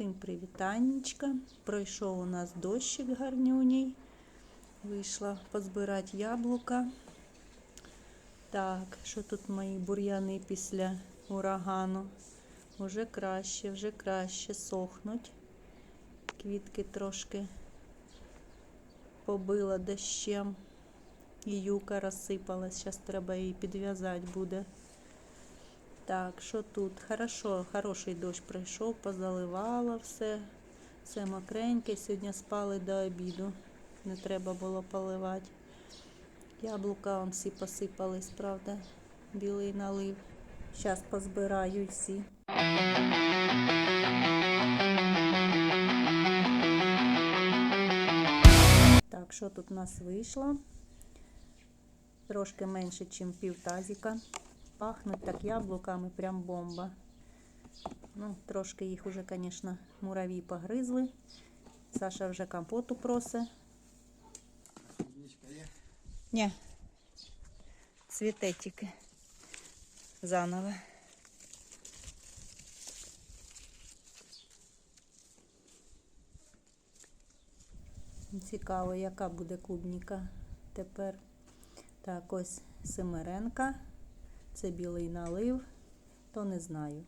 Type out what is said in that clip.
Всім привітаннячка. Пройшов у нас дощик гарнюній. Вийшла позбирати яблука. Так, що тут мої бур'яни після урагану? Уже краще, вже краще сохнуть. Квітки трошки побила дощем. І юка розсипалась. Зараз треба її підв'язати буде. Так, що тут? Хорошо, хороший дощ пройшов, позаливало все. Все мокреньке. Сьогодні спали до обіду. Не треба було поливати. Яблука вон всі посипались, правда? Білий налив. Зараз позбираю всі. Так, що тут у нас вийшло? Трошки менше, ніж пів тазіка. Пахнуть так яблуками, прям бомба. Ну, трошки їх уже, звісно, мураві погризли. Саша вже компоту просить. Ні. Цвіте тільки. Заново. Цікаво, яка буде клубніка тепер. Так, ось семеренка. Це білий налив, то не знаю.